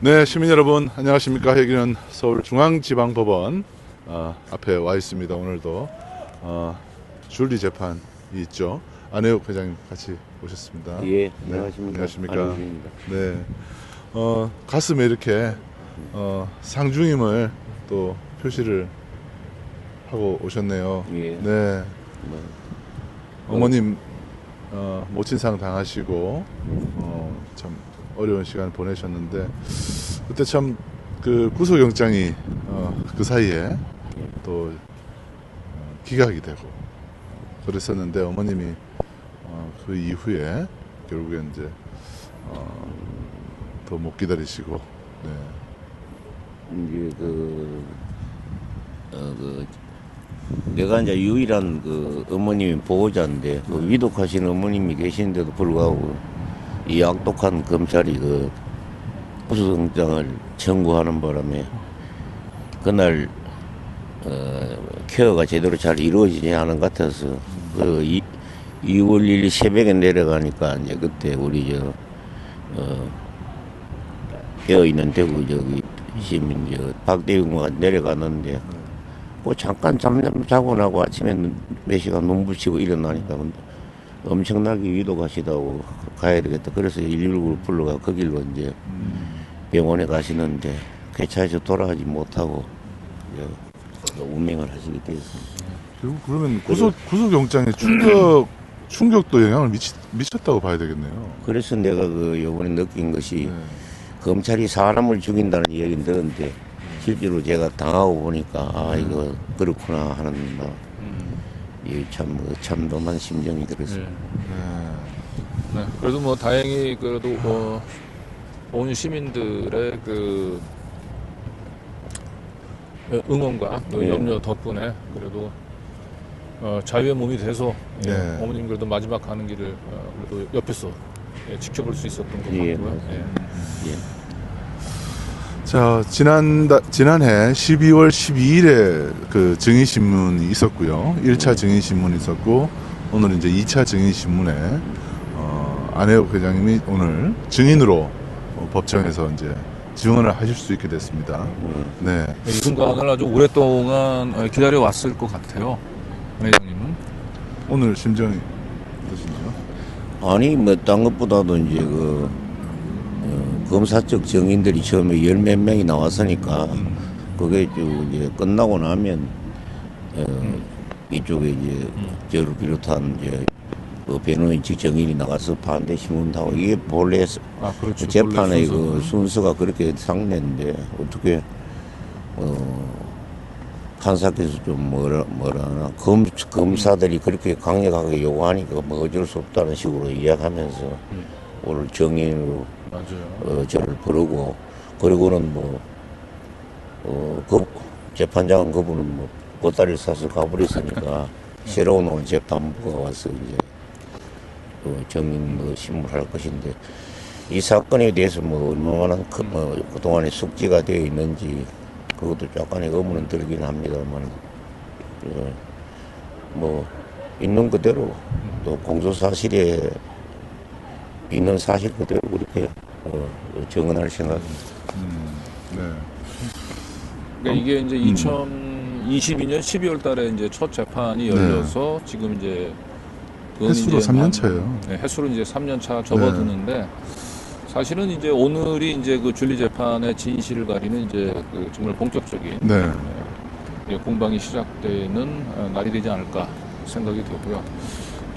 네, 시민 여러분 안녕하십니까? 여기는 서울중앙지방법원 어, 앞에 와 있습니다. 오늘도 어, 줄리 재판이 있죠. 안혜욱 회장님 같이 오셨습니다. 예, 네, 안녕하십니까. 안녕하십니까? 안혜욱입니다. 네, 어, 가슴에 이렇게 어, 상중임을 또 표시를 하고 오셨네요. 예. 네, 뭐, 어머님 어, 모친상 당하시고 어, 참 어려운 시간 보내셨는데 그때 참 그 구속영장이 어, 그 사이에 또 어, 기각이 되고 그랬었는데 어머님이 어, 그 이후에 결국엔 이제 어, 더 못 기다리시고 네. 이제 그, 어, 그, 내가 이제 유일한 그 어머님이 보호자인데, 그 위독하신 어머님이 계시는데도 불구하고, 이 악독한 검찰이 그 구속영장을 청구하는 바람에, 그날, 어, 케어가 제대로 잘 이루어지지 않은 것 같아서, 그 이, 2월 1일 새벽에 내려가니까, 이제 그때 우리 저, 어, 깨어 있는 대구 저기 시민 저 박대웅가 내려갔는데 뭐 잠깐 잠 자고 나고 아침에 눈- 몇 시간 눈 붙이고 일어나니까 엄청나게 위독하시다고 가야 되겠다. 그래서 119를 불러가 그 길로 이제 병원에 가시는데 개차에서 돌아가지 못하고 운명을 하시게 되었습니다. 결국 그러면 구속 구속영장에 충격 충격도 영향을 미치, 미쳤다고 봐야 되겠네요. 그래서 내가 그 요번에 느낀 것이 네. 검찰이 사람을 죽인다는 얘기는 들었는데 실제로 제가 당하고 보니까 아 이거 그렇구나 하는 뭐, 이참 뭐 참담한 심정이 들었어요. 네. 네, 그래도 뭐 다행히 그래도 어, 온 시민들의 그 응원과 또 네. 염려 덕분에 그래도 어, 자유의 몸이 돼서 예, 네. 어머님 그래도 마지막 가는 길을 어, 그래도 옆에서 예, 지켜볼 수 있었던 것 예, 같고요. 맞아요. 예. 예. 자 지난 지난해 12월 12일에 그 증인 신문이 있었고요. 1차 증인 신문이 있었고 오늘 이제 2차 증인 신문에 어, 안혜욱 회장님이 오늘 증인으로 어, 법정에서 이제 증언을 하실 수 있게 됐습니다. 네. 이 순간을 아주 오랫동안 어, 기다려 왔을 것 같아요, 회장님은. 오늘 심정이 어떠신지요? 아니 뭐 딴 것보다도 이제 그 어, 검사적 증인들이 처음에 열 몇 명이 나왔으니까 그게 쭉 이제 끝나고 나면 어, 이쪽에 이제 저를 비롯한 이제 그 변호인 측 증인이 나가서 반대 신문하고 이게 본래 아 그렇죠. 그 재판의 그. 순서가 그렇게 상례인데 어떻게 어 판사께서 좀 뭐라 뭐라나 검 검사들이 그렇게 강력하게 요구하니까 뭐 어쩔 수 없다는 식으로 이야기하면서 오늘 정인으로 맞아요. 어, 저를 부르고 그리고는 뭐 어, 그 재판장 그분은 뭐 보따리를 싸서 가버렸으니까 새로운 오늘 재판부가 와서 이제 그 정인 뭐 신문할 것인데 이 사건에 대해서 뭐 얼마나 그, 뭐 그동안에 숙지가 되어 있는지 그것도 약간의 의문은 들긴 합니다만 어, 뭐 있는 그대로 또 공소 사실에 있는 사실 그대로 그렇게 어, 정언할 생각입니다. 네. 그러니까 이게 이제 음. 2022년 12월 달에 이제 첫 재판이 열려서 지금 이제 네. 횟수로 이제 3년 한- 차예요. 네, 횟수로 이제 3년 차 접어드는데 사실은 이제 오늘이 이제 그 줄리 재판의 진실을 가리는 이제 그 정말 본격적인 네. 이제 공방이 시작되는 어, 날이 되지 않을까 생각이 되고요.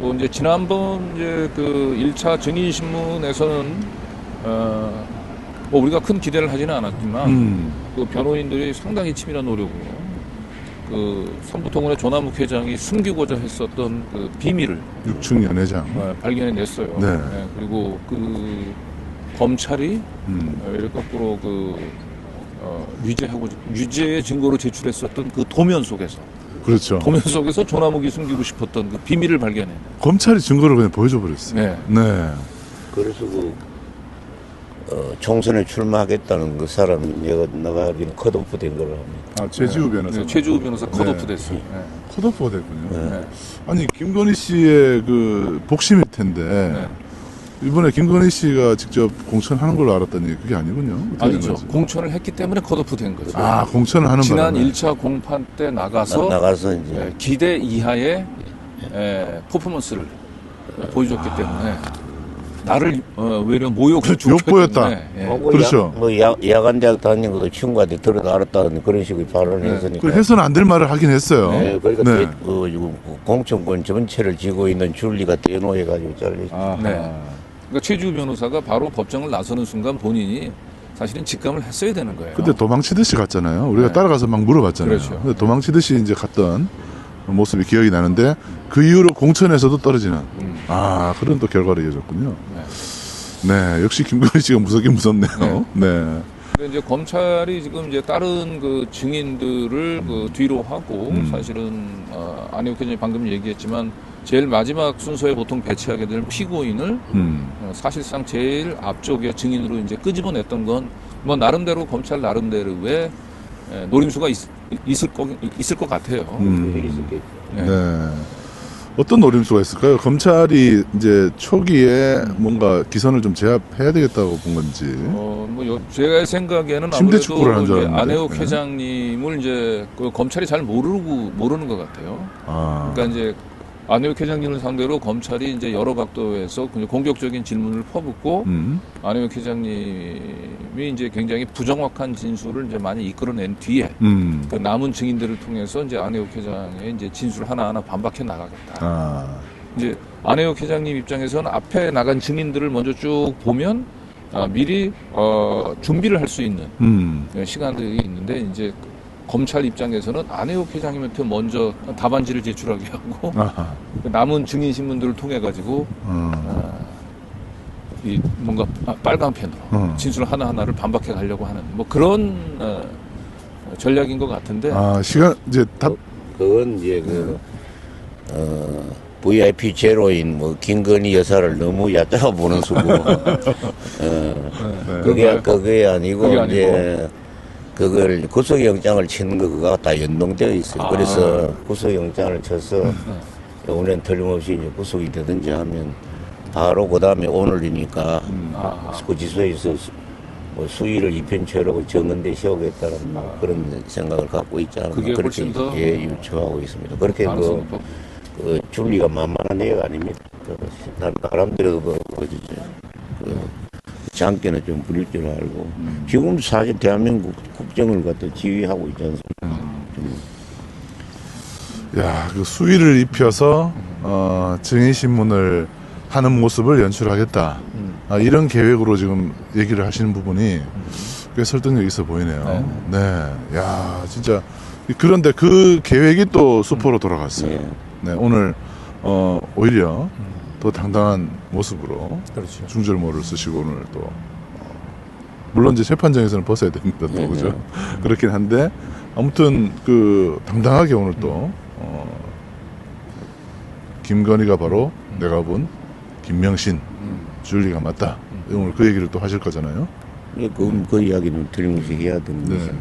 또 이제 지난번 이제 그 1차 증인 신문에서는 어, 뭐 우리가 큰 기대를 하지는 않았지만 음. 그 변호인들이 상당히 치밀한 노력으로 그 선부통운의 조남욱 회장이 숨기고자 했었던 그 비밀을 6층 연회장. 어, 발견해냈어요. 네. 그리고 그 검찰이 음. 어, 이렇게 거꾸로 그 어, 유죄하고 유죄의 증거로 제출했었던 그 도면 속에서 그렇죠. 도면 속에서 조남욱이 숨기고 싶었던 그 비밀을 발견해. 검찰이 증거를 그냥 보여줘 버렸어요. 네. 네. 그래서 그 어, 총선에 출마하겠다는 그 사람이 내가 나가기는 컷오프 된 걸로 합니다. 아 최지우 변호사. 네, 최주우 변호사 컷오프 네. 됐어요. 네. 컷오프가 됐군요. 네. 아니 김건희 씨의 그 복심일 텐데 네. 이번에 김건희 씨가 직접 공천하는 걸로 알았더니 그게 아니군요. 된 아니죠. 공천을 했기 때문에 컷오프 된 거죠. 아 공천을 하는 지난 바람에. 1차 공판 때 나가서 나, 가서 이제 예, 기대 이하의 에, 퍼포먼스를 보여줬기 때문에 나를 어, 외려 모욕을 줬기 욕보였다. 때문에, 예. 뭐, 뭐 그렇죠. 야, 뭐 야, 야간 대학 다니는 것도 친구한테 들어다 알았다는 그런 식의 발언을 했으니까. 그 해서는 안 될 말을 하긴 했어요. 네, 그러니까 네. 그, 그 지금 공천권 전체를 쥐고 있는 줄리가 대노해가지고 잘리. 아하. 네. 그러니까 최주 변호사가 바로 법정을 나서는 순간 본인이 사실은 직감을 했어야 되는 거예요. 근데 도망치듯이 갔잖아요. 우리가 네. 따라가서 막 물어봤잖아요. 그렇죠. 근데 도망치듯이 이제 갔던 모습이 기억이 나는데 그 이후로 공천에서도 떨어지는 음. 아 그런 또 결과를 이어졌군요. 네. 네, 역시 김건희 씨가 무섭긴 무섭네요. 네. 근데 이제 검찰이 지금 이제 다른 그 증인들을 그 뒤로 하고 음. 사실은 어, 안혜욱 회장이 방금 얘기했지만 제일 마지막 순서에 보통 배치하게 될 피고인을 음. 어, 사실상 제일 앞쪽에 증인으로 이제 끄집어냈던 건 뭐 나름대로 검찰 나름대로의 에, 노림수가 있, 있을 거 있을 것 같아요. 음. 네. 네. 어떤 노림수가 있을까요? 검찰이 이제 초기에 뭔가 기선을 좀 제압해야 되겠다고 본 건지. 어, 뭐 요- 제가 생각에는 침대 아무래도 알았는데. 안혜욱 네. 회장님을 이제 그 검찰이 잘 모르고 모르는 것 같아요. 아. 그러니까 이제 안혜욱 회장님을 상대로 검찰이 이제 여러 각도에서 공격적인 질문을 퍼붓고 음. 안혜욱 회장님이 이제 굉장히 부정확한 진술을 이제 많이 이끌어낸 뒤에 음. 그 남은 증인들을 통해서 이제 안혜욱 회장의 이제 진술 하나하나 반박해 나가겠다. 아. 이제 안혜욱 회장님 입장에서는 앞에 나간 증인들을 먼저 쭉 보면 아, 미리 어, 준비를 할 수 있는 음. 예, 시간들이 있는데 이제 검찰 입장에서는 안혜욱 회장님한테 먼저 답안지를 제출하게 하고 아하. 그 남은 증인 신문들을 통해 가지고 음. 이 뭔가 아, 빨간 펜으로 음. 진술 하나 하나를 반박해 가려고 하는 뭐 그런 어, 전략인 것 같은데 아, 시간 이제 답 그건 이제 그, 어, VIP 제로인 뭐 김건희 여사를 너무 얕잡아 보는 수고. 어, 그게, 그게 아니고, 그게 아니고. 이제 그걸 구속영장을 치는 거 그거 다 연동되어 있어요. 아. 그래서 구속영장을 쳐서 오늘 틀림없이 이제 구속이 되든지 하면 바로 그 다음에 오늘이니까 아, 구치소에서 수- 뭐 수위를 입힌 채로 정은대 세우겠다는 뭐 그런 생각을 갖고 있지 않나 그게 그렇게 더 예, 유추하고 있습니다. 그렇게 그, 높- 그 줄리가 만만한 애가 아닙니다. 그, 나- 나름대로 그, 그, 저, 그 장기는 좀 부릴 줄 알고 지금 사실 대한민국 국정을 갖다 지휘하고 있지 않습니까? 야, 그 수위를 입혀서 어, 증인 신문을 하는 모습을 연출하겠다. 아, 이런 계획으로 지금 얘기를 하시는 부분이 꽤 설득력 있어 보이네요. 네. 야, 진짜 그런데 그 계획이 또 수포로 돌아갔어요. 예. 네, 오늘 어, 오히려 더 당당한 모습으로 그렇죠. 중절모를 쓰시고 오늘 또 어, 물론 이제 재판장에서는 벗어야 됩니다, 또 네, 그죠? 그렇긴 한데 아무튼 그 당당하게 오늘 또 어, 김건희가 바로 내가 본 김명신 줄리가 맞다. 오늘 그 얘기를 또 하실 거잖아요. 예, 그, 그 이야기는 틀림없이 해야 되는 네. 거죠.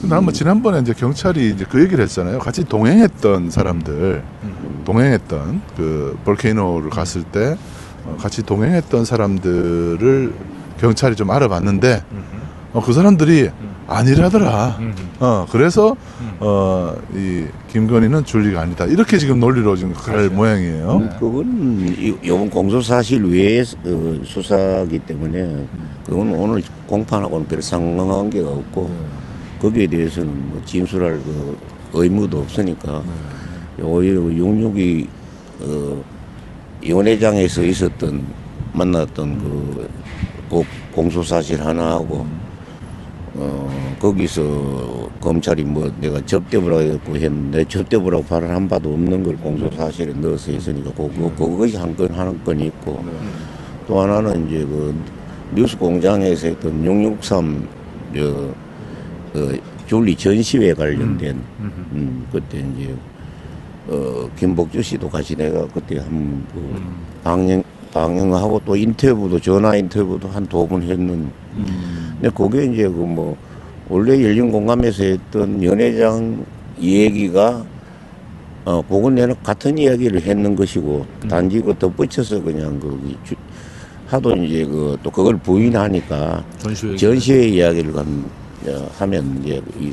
근데 한번 지난번에 이제 경찰이 이제 그 얘기를 했잖아요. 같이 동행했던 사람들, 동행했던 그 볼케이노를 갔을 때 어, 같이 동행했던 사람들을 경찰이 좀 알아봤는데 어, 그 사람들이 아니라더라. 어 그래서 어 이 김건희는 줄리가 아니다. 이렇게 지금 논리로 지금 갈 모양이에요. 음, 그건 이- 이번 공소 사실 외의 어, 수사기 때문에 그건 오늘 공판하고는 별 상관관계가 없고 거기에 대해서는 뭐 진술할 그 의무도 없으니까 오히려 용육이 어, 위원회장에서 있었던 만났던 그 고- 공소 사실 하나하고 어, 거기서 검찰이 뭐 내가 접대부라고 했는데 접대부라고 발언 한 바도 없는 걸 공소 사실에 넣어서 했으니까 그거, 그것이 한 건, 한 건이 있고 또 하나는 이제 그 뉴스 공장에서 했던 663 저, 그 줄리 전시회 관련된 음, 그때 이제 어, 김복주 씨도 같이 내가 그때 한그 방영 방영하고 또 인터뷰도 전화 인터뷰도 한 두 번 했는. 근데 그게 이제 그 뭐 원래 열린 공감에서 했던 연회장 얘기가 어, 보고 내는 같은 이야기를 했는 것이고 단지 그 덧붙여서 그냥 그 주- 하도 이제 그 또 그걸 부인하니까 전시회 전시회 이야기를 간, 어, 하면 이제 이,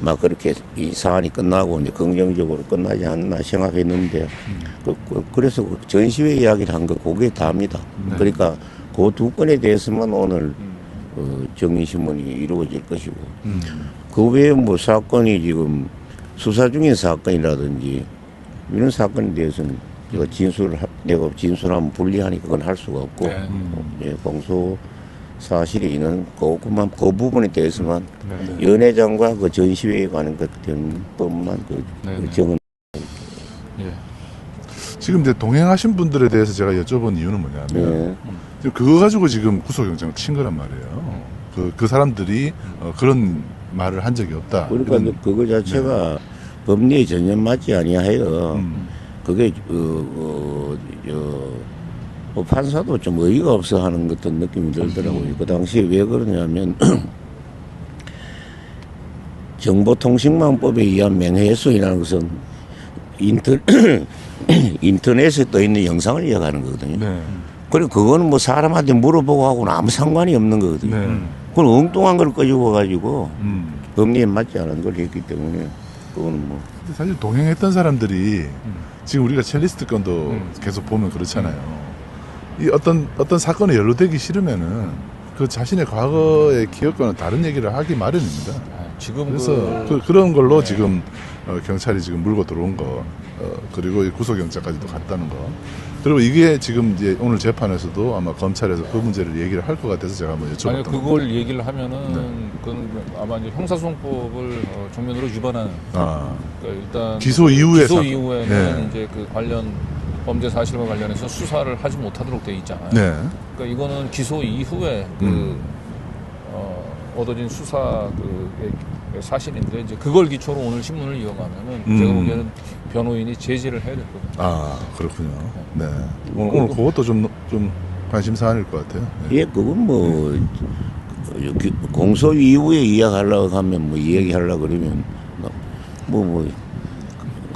막 그렇게 이 사안이 끝나고 이제 긍정적으로 끝나지 않나 생각했는데 그, 그, 래서그 전시회 이야기를 한 거 그게 다입니다. 그러니까 그 두 건에 대해서만 오늘 어, 정의신문이 이루어질 것이고 음. 그 외에 뭐 사건이 지금 수사 중인 사건이라든지 이런 사건에 대해서는 제가 진술을 하- 내가 진술하면 불리하니까 그건 할 수가 없고 네. 어, 예, 공소 사실이 있는 그, 그만 그 부분에 대해서만 네. 연회장과 그 전시회에 관한 것된 법만 그, 네, 그 네. 정은 예. 지금 이제 동행하신 분들에 대해서 제가 여쭤본 이유는 뭐냐면 네. 지금 그거 가지고 지금 구속영장을 친 거란 말이에요. 그, 그 사람들이 어, 그런 말을 한 적이 없다. 그러니까 이런- 그거 자체가 법리에 전혀 맞지 아니하여 음. 그게 어, 어, 저, 뭐 판사도 좀 의의가 없어 하는 것도 느낌이 들더라고요. 그 당시에 왜 그러냐면 정보통신망법에 의한 명예훼손이라는 것은 인터, 인터넷에 떠 있는 영상을 이야기하는 거거든요. 네. 그리고 그거는 뭐 사람한테 물어보고 하고는 아무 상관이 없는 거거든요. 네. 그건 엉뚱한 걸 꺼지고 가지고 음. 법리에 맞지 않은 걸 했기 때문에 그거는 뭐 근데 사실 동행했던 사람들이 지금 우리가 첼리스트 건도 음. 계속 보면 그렇잖아요. 이 어떤 어떤 사건에 연루되기 싫으면은 그 자신의 과거의 기억과는 다른 얘기를 하기 마련입니다. 아, 지금 그래서 그, 그, 런 걸로 네. 지금 어, 경찰이 지금 물고 들어온 거 어, 그리고 이 구속영장까지도 갔다는 거 그리고 이게 지금 이제 오늘 재판에서도 아마 검찰에서 그 문제를 얘기를 할 것 같아서 제가 한번 여쭤봤던 만약 그걸 얘기를 하면은 네. 그건 아마 이제 형사소송법을 어, 정면으로 위반하는 아, 그러니까 일단 기소 이후에 기소. 이후에는 네. 이제 그 관련 범죄 사실과 관련해서 수사를 하지 못하도록 돼 있잖아요. 네. 그러니까 이거는 기소 이후에 그 음. 어, 얻어진 수사 그 사실인데 이제 그걸 기초로 오늘 신문을 이어가면은 음. 제가 보기에는 변호인이 제지를 해야 될 겁니다. 아 그렇군요. 네. 오늘, 오늘 그것도 좀 좀 관심 사안일 것 같아요. 네. 예 그건 뭐그 공소 이후에 이야기하려고 하면 뭐 이야기하려고 그러면 뭐 뭐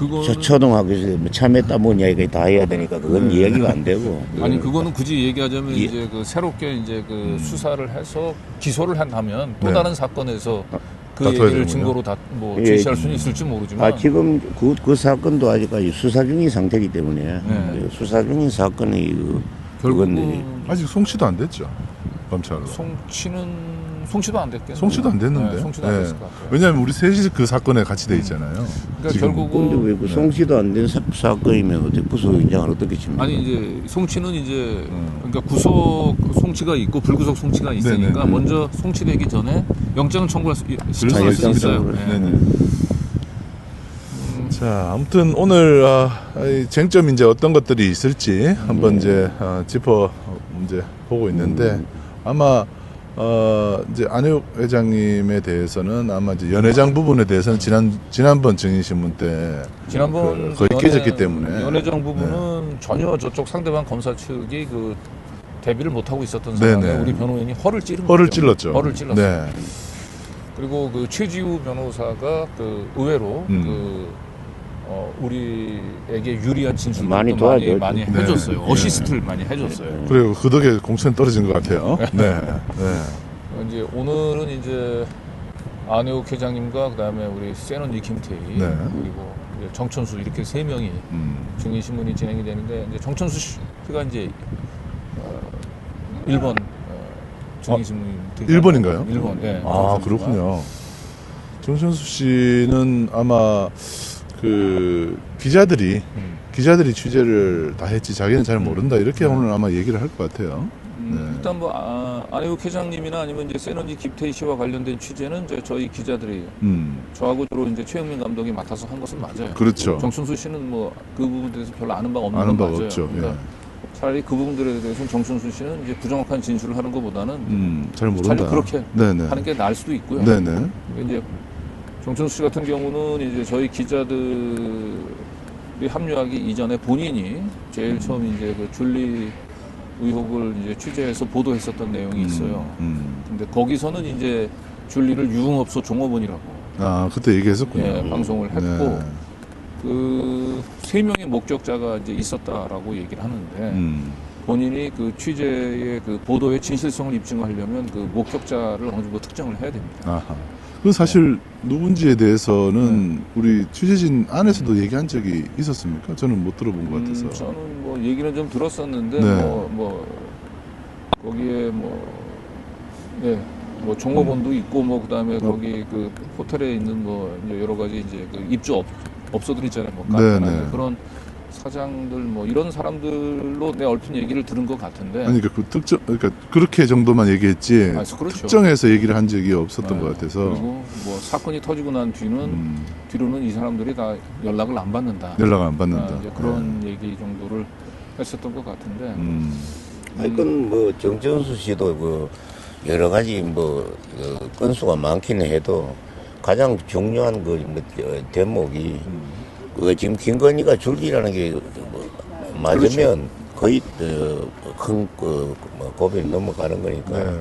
그거는 초등학교에서 뭐 참했다 뭐냐 이거 다 해야 되니까 그건 이야기가 안 되고 아니 그거는 굳이 얘기하자면 예. 이제 그 새롭게 이제 그 수사를 해서 기소를 한다면 또 네. 다른 사건에서 그 다퉈야 얘기를. 증거로 다뭐 예. 제시할 수는 있을지 모르지만 아 지금 그, 그 사건도 아직까지 수사 중인 상태이기 때문에 네. 수사 중인 사건이 그, 그건 결국은 아직 송치도 안 됐죠. 검찰로. 송치는 송치도 안 됐겠네요. 송치도 안 됐는데. 네, 송치도 안 네. 됐을 것 같아요. 왜냐하면 우리 셋이 그 사건에 같이 돼 있잖아요. 그러니까 지금. 결국은 근데 왜그 송치도 안 된 사건이면 어떻게 구속영장을 어떻게 칩니까? 아니 이제 송치는 이제 음. 그러니까 구속 송치가 있고 불구속 송치가 있으니까 네네. 먼저 송치되기 전에 영장을 청구할 수, 신청할 수 영장 있어요. 네. 네네. 자, 아무튼 오늘 아, 이 쟁점 이제 어떤 것들이 있을지 한번 이제 아, 짚어 이제 보고 있는데 아마 어 이제 안혜욱 회장님에 대해서는 아마 이제 연회장 부분에 대해서는 지난 지난번 증인신문 때 지난번 그- 거의 연회- 깨졌기 때문에 네. 연회장 부분은 전혀 저쪽 상대방 검사 측이 그 대비를 못 하고 있었던 네네. 상황에 우리 변호인이 허를 찌른 허를 거죠. 찔렀죠. 허를 찔렀어요. 네. 그리고 그 최지우 변호사가 그 의외로 음. 그 어, 우리에게 유리한 진술을 많이 많이, 도와줬죠. 많이 네. 해줬어요. 네. 어시스트를 많이 해줬어요. 그리고 그 덕에 공천 떨어진 것 같아요. 네. 네. 이제 오늘은 이제 안혜욱 회장님과 그다음에 우리 세넌 이킴태이 네. 그리고 이제 정천수 이렇게 세 명이 음. 증인 신문이 진행이 되는데 이제 정천수 씨가 이제 어, 1번 어, 증인 신문 일본인가요? 일본. 네. 아, 정천수가. 그렇군요. 정천수 씨는 아마 그 기자들이 음. 기자들이 취재를 다 했지 자기는 잘 모른다 이렇게 오늘 아마 얘기를 할 것 같아요. 음, 네. 일단 뭐 아, 안혜욱 회장님이나 아니면 이제 세너지 김태희 씨와 관련된 취재는 이제 저희 기자들이 음, 저하고 주로 이제 최영민 감독이 맡아서 한 것은 맞아요. 그렇죠. 정춘수 씨는 뭐 그 부분에 대해서 별로 아는 바가 없는 아는 건 바가 맞아요. 없죠. 예. 그러니까 차라리 그 부분들에 대해서는 정춘수 씨는 이제 부정확한 진술을 하는 것보다는 음, 잘 모른다. 그렇게 네네. 하는 게 나을 수도 있고요. 네네. 이제 정춘수 씨 같은 경우는 이제 저희 기자들이 합류하기 이전에 본인이 제일 처음 이제 그 줄리 의혹을 이제 취재해서 보도했었던 내용이 있어요. 음, 근데 거기서는 이제 줄리를 유흥업소 종업원이라고 아 그때 얘기했었군요. 예, 방송을 했고 네. 그 세 명의 목격자가 이제 있었다라고 얘기를 하는데 음. 본인이 그 취재의 그 보도의 진실성을 입증하려면 그 목격자를 어느 정도 특정을 해야 됩니다. 아하. 그 사실 누군지에 대해서는 네. 우리 취재진 안에서도 얘기한 적이 있었습니까? 저는 못 들어본 것 같아서. 음, 저는 뭐 얘기는 좀 들었었는데 네. 뭐, 뭐 거기에 뭐 예, 뭐 종업원도 음. 있고 뭐 그다음에 어. 거기 그 호텔에 있는 뭐 여러 가지 이제 그 입주 업 업소들 있잖아요. 뭐 네, 네. 그런 사장들 뭐 이런 사람들로 내 얼핏 얘기를 들은 것 같은데 아니 그러니까 그 특정 그러니까 그렇게 정도만 얘기했지 아, 그렇죠. 특정해서 얘기를 한 적이 없었던 네. 것 같아서 그리고 뭐 사건이 터지고 난 뒤는 음, 뒤로는 이 사람들이 다 연락을 안 받는다. 연락 안 받는다. 아, 그런 얘기 정도를 했었던 것 같은데 음, 하여튼 뭐 정천수 씨도 그 여러 가지 뭐 그 건수가 많기는 해도 가장 중요한 그 뭐, 저, 대목이 그 지금 김건희가 줄기라는 게 뭐 맞으면 거의 큰그 뭐 고비를 넘어가는 거니까 네.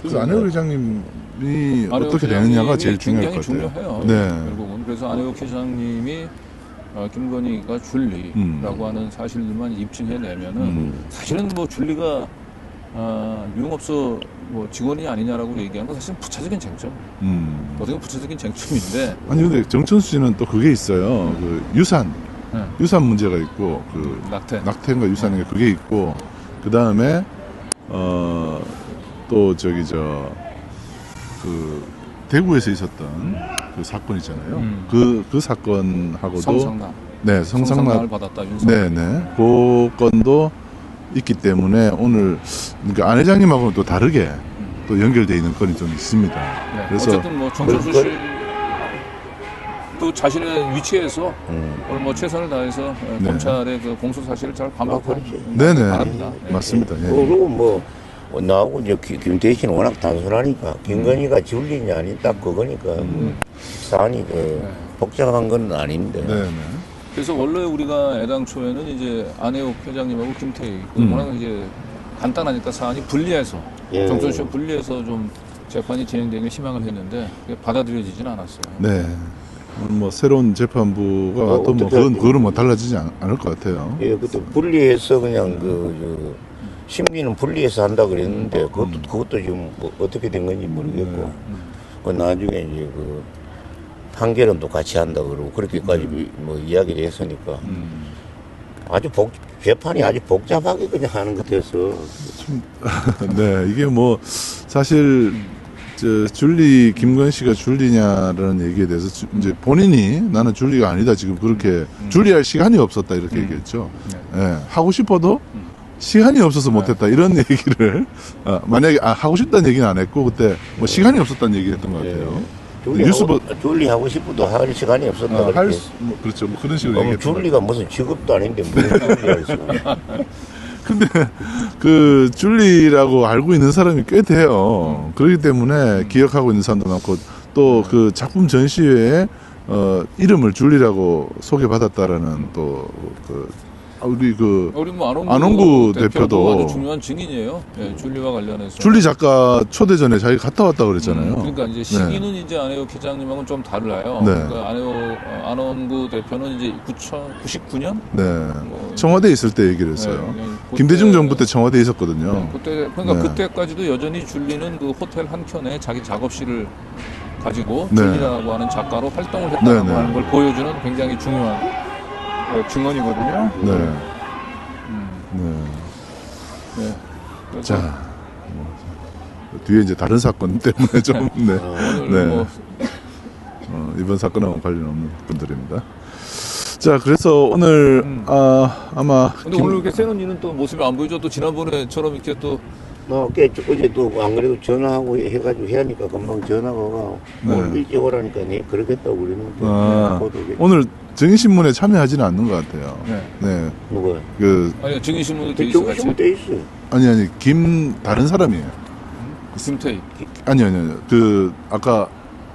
그래서 안혜우 회장님이 어떻게 되느냐가 제일 중요할 것 같아요. 중요해요. 네. 결국은 그래서 안혜욱 회장님이 어, 김건희가 줄리라고 음. 하는 사실만 입증해내면은 음. 사실은 뭐 줄리가 어, 유흥업소 뭐 직원이 아니냐라고 얘기하는 건 사실 부차적인 쟁점. 음. 어떻게 보면 부차적인 쟁점인데 아니 근데 정천수 씨는 또 그게 있어요. 그 유산 네. 유산 문제가 있고 그 낙태. 낙태인가 유산인가 그게 있고 그 다음에 어 또 저기 저 그 대구에서 있었던 그 사건 있잖아요. 음. 그 그 사건하고도 성상납. 네 성상납을 성상납 받았다 윤석열. 네네 그 건도 있기 때문에 오늘 그러니까 안 회장님하고는 또 다르게 또 연결돼 있는 건이 좀 있습니다. 네. 그래서 어쨌든 뭐 정철수 그- 씨. 또 자신의 위치에서 음. 오늘 뭐 최선을 다해서 어, 네. 검찰의 그 공소 사실을 잘 반박하고 아. 네네 바랍니다. 네. 맞습니다. 예. 그리고 뭐 나하고 이제 김- 김태희 씨는 워낙 단순하니까 김건희가 줄리냐 아니 딱 그거니까 사안이 그 복잡한 건 아닌데 네네 그래서 원래 우리가 애당초에는 이제 안혜욱 회장님하고 김태희 음. 워낙 이제 간단하니까 사안이 분리해서 예. 정철 씨 분리해서 좀 재판이 진행되길 희망을 했는데 그게 받아들여지진 않았어요. 네. 뭐 새로운 재판부가 어, 와도 뭐 그건. 그거는 뭐 달라지지 않, 않을 것 같아요. 예, 그때 분리해서 그냥 그, 저, 심리는 분리해서 한다 그랬는데, 그것도, 그것도 지금 뭐 어떻게 된 건지 모르겠고, 그 나중에 이제 그, 판결은 또 같이 한다 그러고, 그렇게까지 뭐 이야기를 했으니까, 아주 복, 재판이 아주 복잡하게 그냥 하는 것 같아서, 네, 이게 뭐 사실 저 줄리 김건 씨가 줄리냐라는 얘기에 대해서 주- 이제 본인이 나는 줄리가 아니다 지금 그렇게 줄리할 시간이 없었다 이렇게 얘기했죠. 예, 하고 싶어도 시간이 없어서 못했다 이런 얘기를 어, 만약에 아, 하고 싶다는 얘기는 안 했고 그때 뭐 시간이 없었다는 얘기를 했던 것 같아요. 뉴스보 줄리하고 싶어도 할 시간이 없었다. 어, 그렇게. 할 수, 뭐 그렇죠. 뭐 그런 식으로 얘기했던 것 줄리가 무슨 직업도 아닌데, 무슨 줄리할 수가. 근데 그 줄리라고 알고 있는 사람이 꽤 돼요. 그렇기 때문에 기억하고 있는 사람도 많고 또 그 작품 전시회에 어 이름을 줄리라고 소개받았다라는 또 그 우리 그 우리 뭐 안홍구, 안홍구 대표도, 아주 중요한 증인이에요. 예, 줄리와 관련해서. 줄리 작가 초대전에 자기 갔다 왔다 그랬잖아요. 음, 그러니까 이제 시기는 이제 안혜욱 회장님하고는 좀 달라요. 네. 그러니까 안혜욱 어, 안원구 대표는 이제 999년 네. 뭐, 청와대 에 있을 때 얘기를 했어요. 네, 그때- 김대중 정부 때 청와대에 있었거든요. 네, 그때 그러니까 네. 그때까지도 여전히 줄리는 그 호텔 한 켠에 자기 작업실을 가지고 네. 줄리라고 하는 작가로 활동을 했다는 네, 네. 하는 걸 보여주는 굉장히 중요한 어, 증언이거든요. 네. 음, 네. 네. 그래서 자. 뭐, 뒤에 이제 다른 사건 때문에 좀 네. 오늘 네. 뭐 어, 이번 사건하고 관련 없는 분들입니다. 자, 그래서 오늘 음. 아, 아마 근데 김- 오늘 이렇게 세노니는 또 모습이 안 보이죠. 또 지난번에처럼 이렇게 또 너 어제 어제 또 안 그래도 전화하고 해가지고 해야니까 금방 전화가 와. 뭐 네. 일찍 오라니까 네 그러겠다고 그러는데 아. 오늘 증인신문에 참여하지는 않는 것 같아요. 네. 네, 누가? 그 아니 증인신문도 돼그 있어 저기 같이 돼 있어. 아니 아니 김 다른 사람이에요. 김태희. 아니 아니 아니. 그 아까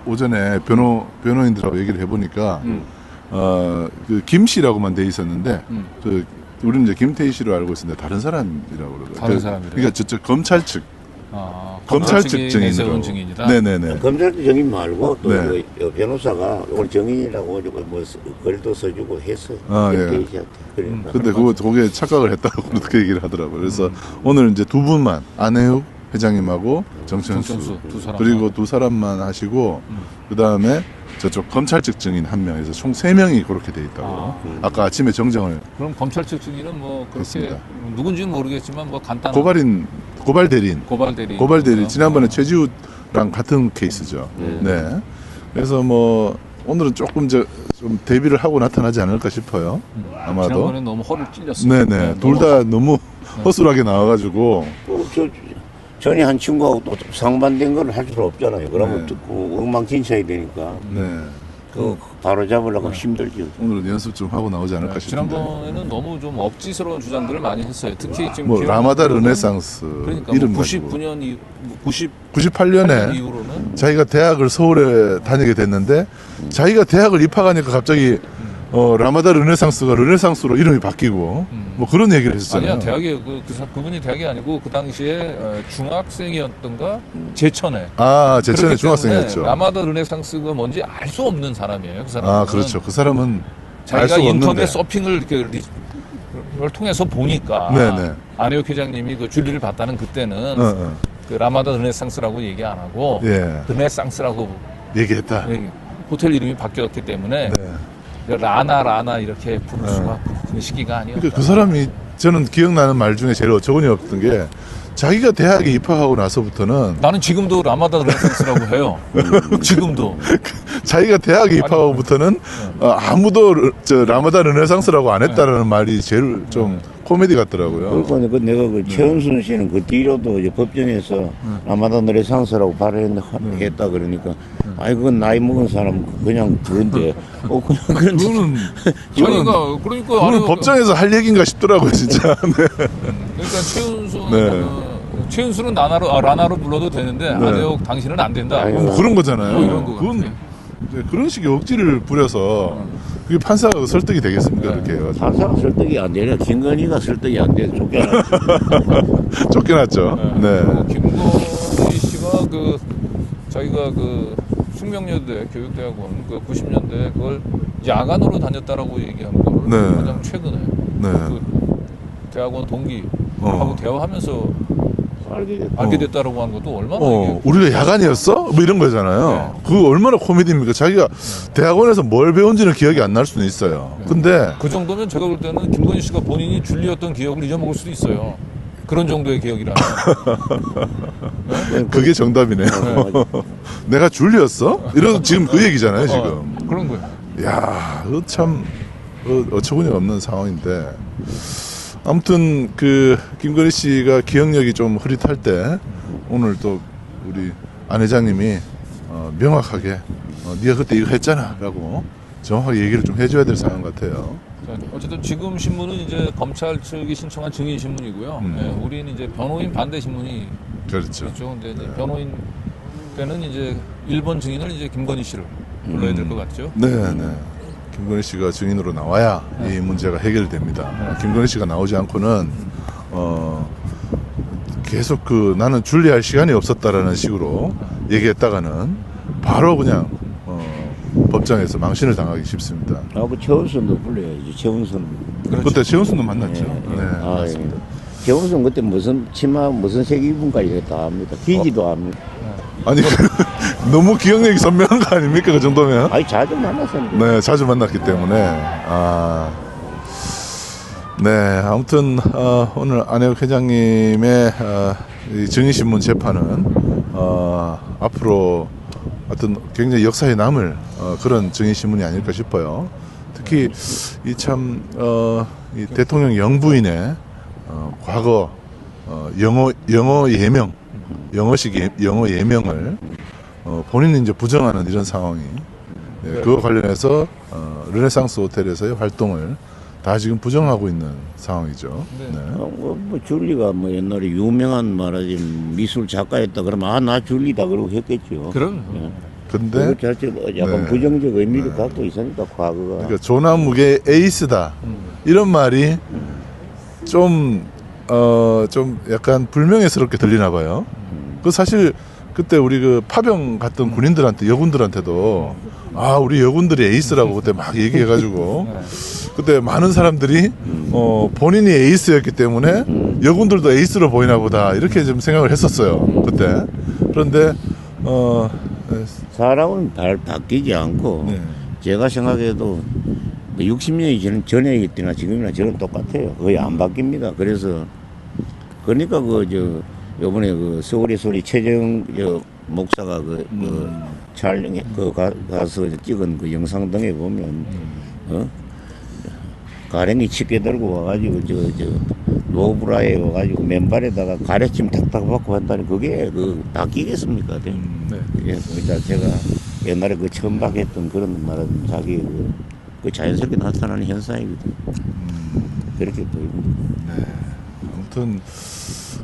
오전에 변호 변호인들하고 얘기를 해보니까 음. 어 그 김 씨라고만 돼 있었는데 음. 그 우리는 이제 김태희 씨로 알고 있었는데 다른 사람이라고 그러더라고요. 다른 그- 사람이래요? 그러니까 저쪽 검찰 측 아, 검찰 측 증인으로. 증인이다. 네네네. 검찰 증인 말고 또 네. 그 변호사가 오늘 증인이라고 뭐 써- 글도 써주고 했어요. 아, 예. 그러니까 근데 그거 그게 착각을 했다고 그렇게 얘기를 하더라고요. 그래서 오늘 이제 두 분만 안혜욱 회장님하고 정천수 정천수 두 사람 그리고 두 사람만 하시고 음. 그 다음에 저쪽 검찰 측 증인 한 명에서 총 세 명이 그렇게 돼 있다고. 아. 아, 까 아침에 정정을 그럼 검찰 측 증인은 뭐 그렇게 그렇습니다. 누군지는 모르겠지만 뭐 간단한 고발인 고발 대리인 고발 대리 고발 대리 지난번에 최지우랑 같은 케이스죠. 네. 그래서 뭐 오늘은 조금 저 좀 대비를 하고 나타나지 않을까 싶어요. 아마도. 지난번에 너무 허를 찔렸어요. 네네. 둘 다 너무 허술하게 나와가지고. 또 저, 전에 한 친구하고 또 상반된 걸 할 수 없잖아요. 그러면 네. 듣고 엉망진창이 되니까 네. 그 바로 잡으려고 힘들죠. 오늘은 연습 좀 하고 나오지 않을까 싶은데. 네, 지난번에는 너무 좀 억지스러운 주장들을 많이 했어요. 특히 지금 뭐 라마다 르네상스 그러니까 이름 뭐 가지고 99년 이 90 98년에 이후로는 자기가 대학을 서울에 다니게 됐는데 자기가 대학을 입학하니까 갑자기 어, 라마다 르네상스가 르네상스로 이름이 바뀌고 음. 뭐 그런 얘기를 했었잖아요. 아니야 대학에 그, 그 사- 그분이 대학이 아니고 그 당시에 어, 중학생이었던가 제천에 아, 제천에 그렇기 중학생이었죠. 라마다 르네상스가 뭔지 알 수 없는 사람이에요. 그 사람은 아, 그렇죠. 그 사람은 알 자기가 수가 인터넷 없는데. 서핑을 이렇게 리- 를 통해서 보니까 네네. 안혜욱 회장님이 그 줄리를 봤다는 그때는 어, 어. 그 라마다 르네상스라고 얘기 안 하고 예. 르네상스라고 얘기했다. 예, 호텔 이름이 바뀌었기 때문에 네. 라나 라나 이렇게 부를 수가 그 시기가 아니었다. 그러니까 그 사람이 저는 기억나는 말 중에 제일 어처구니 없던 게 자기가 대학에 입학하고 나서부터는 나는 지금도 라마다 르네상스라고 해요. 지금도. 자기가 대학에 입학하고부터는 어, 아무도 르- 저 라마다 르네상스라고 안 했다라는 말이 제일 좀 코미디 같더라고요. 그리고 그 내가 그 최은순 씨는 그 뒤로도 이제 법정에서 라마다 노래 상서라고 발언했다 그러니까 아이 그건 나이 먹은 사람 그냥 그런데 어 그냥 그런데 그거는 그러니까 그러니까 아니, 법정에서 할 얘기인가 싶더라고요, 진짜. 네. 그러니까 최은수 네. 는 최은수는 나나로 아, 라나로 불러도 되는데 안혜욱 당신은 안 된다. 아유. 뭐 그런 거잖아요. 뭐 이런 거 그건 같아요. 이제 그런 식의 억지를 부려서 그게 판사가 설득이 되겠습니까? 네. 그렇게 해가지고. 판사가 설득이 안 되냐 김건희가 설득이 안 돼 쫓겨나 쫓겨났죠. 네. 그리고 김건희 씨가 그 자기가 그 숙명여대 교육대학원 그 90년대 그걸 야간으로 다녔다라고 얘기한 거를 네. 가장 최근에 네. 그 대학원 동기하고 어. 대화하면서 알게 됐다 알게 됐다라고 하는 것도 얼마나 어, 이게 우리가 야간이었어? 뭐 이런 거잖아요. 그거 얼마나 코미디입니까? 자기가 대학원에서 뭘 배운지는 기억이 안 날 수는 있어요. 근데 그 정도면 제가 볼 때는 김건희 씨가 본인이 줄리였던 기억을 잊어먹을 수도 있어요. 그런 정도의 기억이라면. 그게 정답이네요. 내가 줄리였어? 이런 지금 그 얘기잖아요, 지금. 어, 그런 거예요. 야, 그거 참 어, 어처구니가 없는 상황인데 아무튼 그 김건희 씨가 기억력이 좀 흐릿할 때 오늘 또 우리 안 회장님이 어, 명확하게 어, 네가 그때 이거 했잖아라고 정확하게 얘기를 좀 해줘야 될 상황 같아요. 자, 어쨌든 지금 신문은 이제 검찰 측이 신청한 증인 신문이고요. 음. 예, 우리는 이제 변호인 반대 신문이 그렇죠. 있죠. 근데 이제 변호인 때는 이제 1번 증인을 이제 김건희 씨를 불러야 될 것 같죠. 네, 네. 김건희 씨가 증인으로 나와야 이 문제가 해결됩니다. 김건희 씨가 나오지 않고는 어 계속 그 나는 줄리할 시간이 없었다라는 식으로 얘기했다가는 바로 그냥 어 법정에서 망신을 당하기 쉽습니다. 아 그 최은순도 불러야지 최은순 그렇죠. 그때 최은순도 만났죠. 예, 네, 아, 맞습니다. 예. 최은순 그때 무슨 치마 무슨 색 입은까지 다 압니다 기지도 압니다 아니 너무 기억력이 선명한 거 아닙니까 그 정도면? 아니 자주 만났었는데 네, 자주 만났기 때문에 아, 네, 아무튼 어, 오늘 안혜욱 회장님의 어, 이 증인신문 재판은 어, 앞으로 어떤 굉장히 역사에 남을 어, 그런 증인신문이 아닐까 싶어요. 특히 이참 어, 이 대통령 영부인의 어, 과거 어, 영어 영어 예명 영어식 예, 영어 예명을 어, 본인이 이제 부정하는 이런 상황이 네, 그거 관련해서 어, 르네상스 호텔에서의 활동을 다 지금 부정하고 있는 상황이죠. 네. 네. 어, 뭐, 뭐 줄리가 뭐 옛날에 유명한 말하지 미술 작가였다 그러면 아 나 줄리다 그러고 했겠죠 그럼 예. 근데 그거 자체로 약간 네. 부정적 의미를 갖고 있으니까 과거가 그러니까 조남욱의 에이스다 이런 말이 좀 어, 좀 약간 불명예스럽게 들리나 봐요. 그 사실 그때 우리 그 파병 갔던 군인들한테 여군들한테도 아 우리 여군들이 에이스라고 그때 막 얘기해가지고 그때 많은 사람들이 어 본인이 에이스였기 때문에 여군들도 에이스로 보이나 보다 이렇게 좀 생각을 했었어요 그때 그런데 어 사람은 발 바뀌지 않고 네. 제가 생각해도 60년이 전, 전에 있거나 지금이나 저는 똑같아요. 거의 안 바뀝니다. 그래서 그러니까 그 저 요번에 그 서울의 소리 최정 저 목사가 그, 그 촬영에 그 가, 가서 찍은 그 영상 등에 보면 어 가랭이 칩게 들고 와가지고 저 저 노브라에 와가지고 맨발에다가 가래침 탁탁 받고 한다니 그게 그 바뀌겠습니까? 네. 네. 예, 그 자체가 옛날에 그 처음 박했던 그런 말은 자기 그, 그 자연스럽게 나타나는 현상이거든. 그렇게 보입니다. 아무튼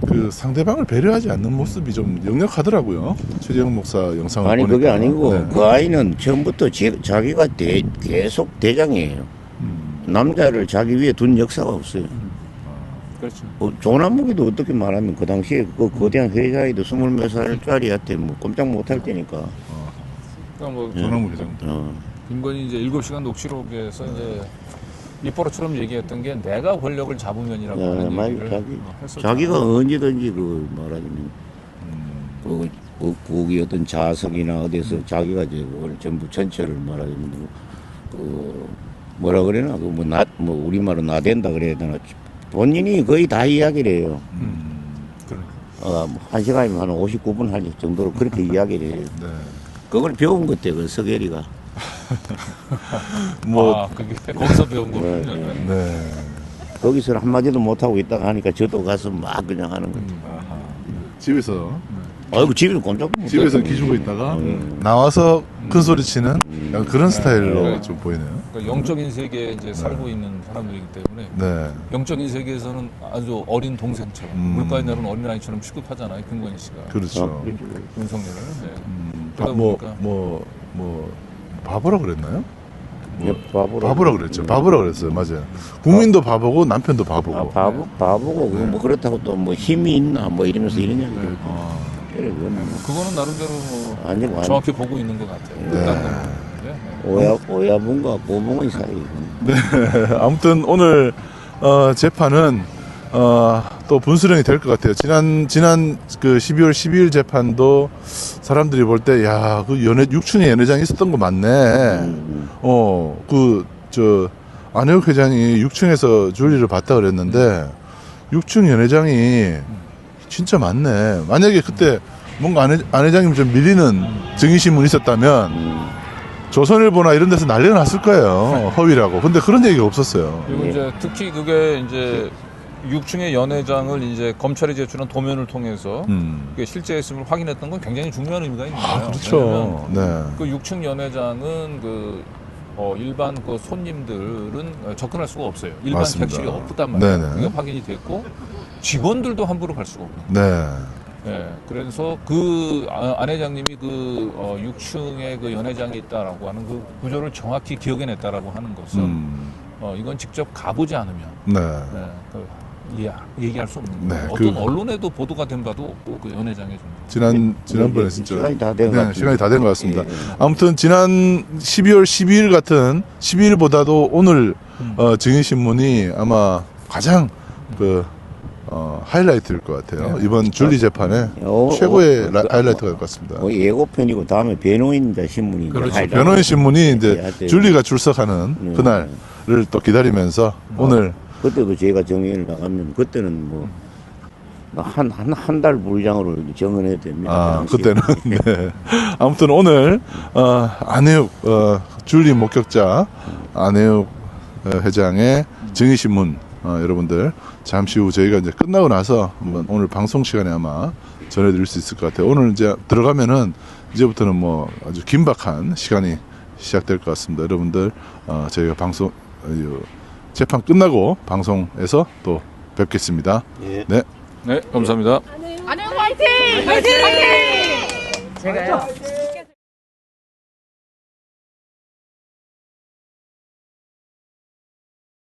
그 상대방을 배려하지 않는 모습이 좀 역력하더라고요 최재형 목사 영상을 아니 보니까 그게 아니고 네. 그 아이는 처음부터 지, 자기가 대, 계속 대장이에요. 음. 남자를 자기 위에 둔 역사가 없어요. 그렇죠. 어, 조남무기도 어떻게 말하면 그 당시에 그 거대한 회사에도 스물 몇 살짜리한테 뭐 꼼짝 못할 때니까. 그러니까 뭐 전화무 회장 어. 김건희 이제 7시간 녹취록에서 이제 리포터처럼 얘기했던 게 내가 권력을 잡으면이라고 네, 하는 맞아요. 얘기를 자기, 어, 했었잖아요. 자기가 언제든지 그 말하자면 그, 그 국이 어떤 자석이나 어디서 자기가 이제 그걸 전부 전체를 말하자면 뭐, 그 뭐라 그래나 그뭐나뭐 우리 말로 나댄다 그래야 되나 본인이 거의 다 이야기를 해요. 음. 그러니까. 어, 뭐한 시간이면 한 59분 할 정도로 그렇게 이야기를 해요. 네. 그걸 배운 것 같아, 그 서계리가. 뭐 아, 그게 거기서 배운 네, 거군요. 네. 네. 거기서 한마디도 못하고 있다가 하니까 저도 가서 막 그냥 하는 거죠. 집에서 아이고, 집에서 꼼짝 못 집에서. 기죽고 있다가 음. 나와서 큰 소리 치는 약간 그런 스타일로 네. 좀 보이네요. 그러니까 영적인 세계에 이제 살고 있는 사람들이기 때문에 네. 영적인 세계에서는 아주 어린 동생처럼 음. 물가에 내려온 어린아이처럼 취급하잖아요. 김건희 씨가 그렇죠. 어, 그렇죠. 윤석열을. 네. 음, 그러다 뭐, 보니까. 뭐, 뭐, 바보라 그랬나요? 예, 바보라. 바보라 그랬죠. 바보라 그랬어요. 맞아요. 국민도 바 보고 남편도 바보고. 아, 바보, 바보고, 그거 뭐 그렇다고 또 뭐 힘이 있나, 뭐 이러면서 이런 얘기. 아, 그래, 그건 뭐 그거는 나름대로 뭐 아니, 아니. 정확히 보고 있는 것 같아요. 네. 네. 오야, 오야분과 고봉의 사이. 아무튼 오늘 어, 재판은 어, 또 분수령이 될 것 같아요. 지난 지난 그 12월 12일 재판도 사람들이 볼 때 야 그 연애 6층에 연회장이 있었던 거 맞네. 음, 어그 저 안혜욱 회장이 6층에서 줄리를 봤다 그랬는데 6층 연회장이 진짜 많네. 만약에 그때 뭔가 안, 회, 안 회장님 좀 밀리는 증인신문 있었다면 음. 조선일보나 이런 데서 난리가 났을 거예요. 허위라고. 근데 그런 얘기가 없었어요. 그리고 예. 이제 특히 그게 이제 6층의 연회장을 이제 검찰이 제출한 도면을 통해서 음. 그게 실제였음을 확인했던 건 굉장히 중요한 의미가 있는 거예요. 아, 그렇죠. 네. 그 6층 연회장은 그 어, 일반 그 손님들은 어, 접근할 수가 없어요. 일반 맞습니다. 객실이 없단 말이에요. 네네. 그게 확인이 됐고 직원들도 함부로 갈 수가 없고. 네. 예, 그래서 그 아- 안 회장님이 그 어, 6층에 그 연회장이 있다라고 하는 그 구조를 정확히 기억해냈다라고 하는 것은 음. 어, 이건 직접 가보지 않으면 네. 네, 그, 이해, 얘기할 수 없는 네, 거예요. 어떤 그- 언론에도 보도가 된 바도 없고 그 연회장의 존재. 지난 지난번에 예, 진짜 시간이 다 된 것 네, 같습니다. 시간이 다 된 것 같습니다. 예, 예. 아무튼 지난 12월 12일 같은 12일보다도 오늘 음. 어, 증인 신문이 아마 가장 그 어, 하이라이트일 것 같아요. 네. 이번 줄리 재판에 어, 최고의 어, 라- 어, 하이라이트가 될 것 같습니다. 뭐 예고편이고 다음에 변호인자 신문이 그렇죠. 하이라이트. 변호인 신문이 이제 돼요. 줄리가 출석하는 네. 그날을 또 기다리면서 오늘 그때도 제가 정의를 나가면 그때는 뭐 한 한 한 달 분량으로 정언해야 됩니다. 아, 그 당시에. 그때는 네. 아무튼 오늘 어, 안혜욱 어, 줄리 목격자 안혜욱 어, 회장의 증인 신문 어, 여러분들 잠시 후 저희가 이제 끝나고 나서 한번 오늘 방송 시간에 아마 전해드릴 수 있을 것 같아요. 오늘 이제 들어가면은 이제부터는 뭐 아주 긴박한 시간이 시작될 것 같습니다. 여러분들 어, 저희가 방송 어, 이 재판 끝나고 방송에서 또 뵙겠습니다. 예. 네. 네, 감사합니다. 안녕 화이팅! 화이팅! 화이팅! 제가요.